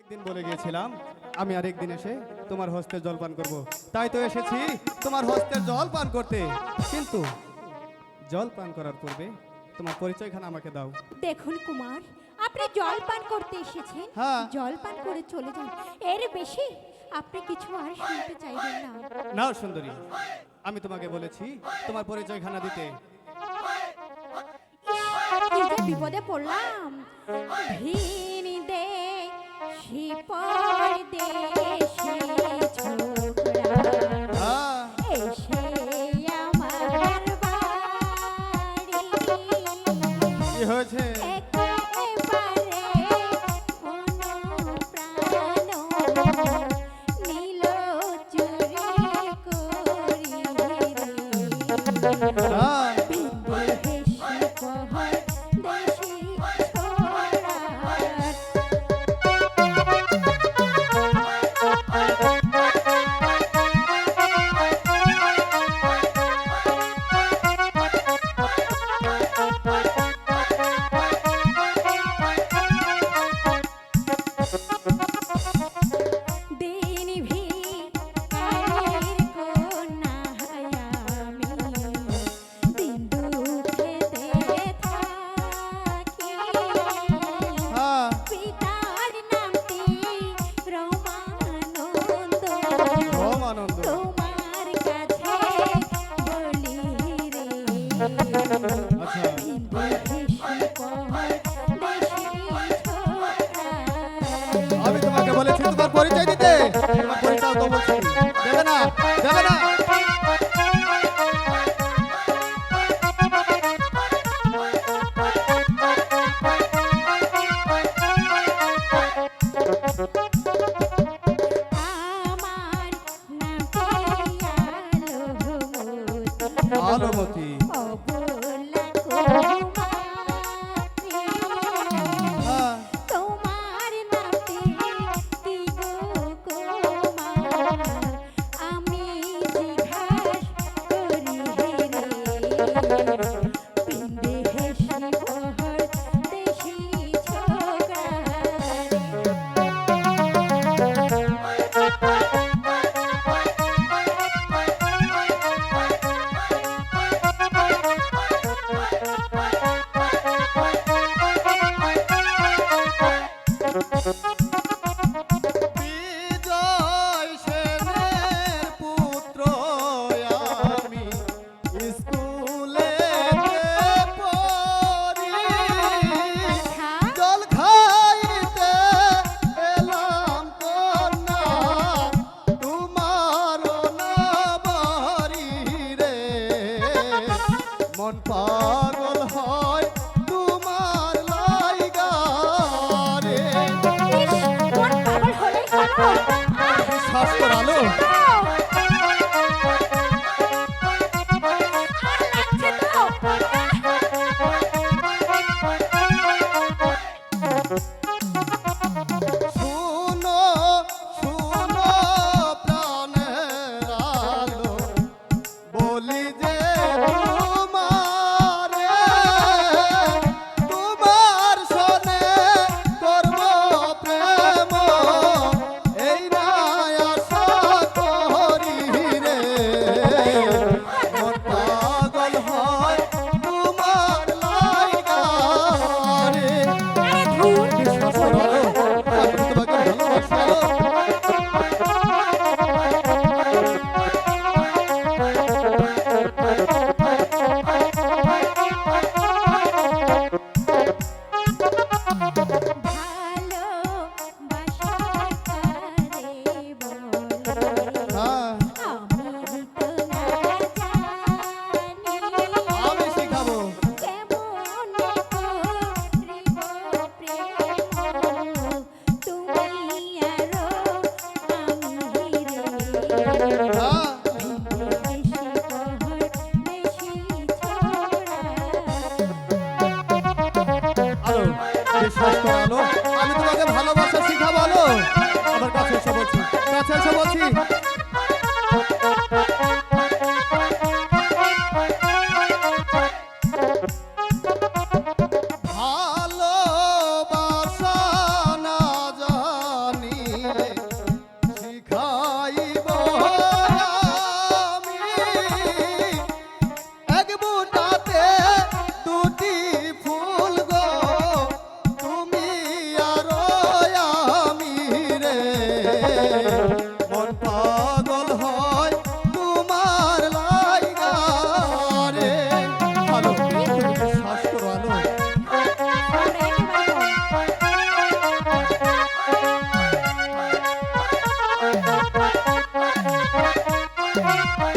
একদিন বলে গিয়েছিলাম আমি আরেকদিন এসে তোমার হস্তে জল পান করব। তাই তো এসেছি তোমার হস্তে জল পান করতে। কিন্তু জল পান করার পূর্বে তোমার পরিচয়খানা আমাকে দাও। দেখুন কুমার আপনি জল পান করতে এসেছেন? হ্যাঁ। জল পান করে চলে যান। এর বেশি আপনি কিছু আর শুনতে চাইবেন না। নাও সুন্দরী। আমি তোমাকে বলেছি তোমার পরিচয়খানা দিতে। কি যে বিপদে পড়লাম। ভিন দে শিপর দেশে ছোকরা। আমি তোমাকে বলেছি তোমার পরিচয় দিতে। পরিচয় দেবে না দেবে না। পাগল হয় তোমার লাইগা রে। পাগল হলেই হলো শ্বাস আলো। বলো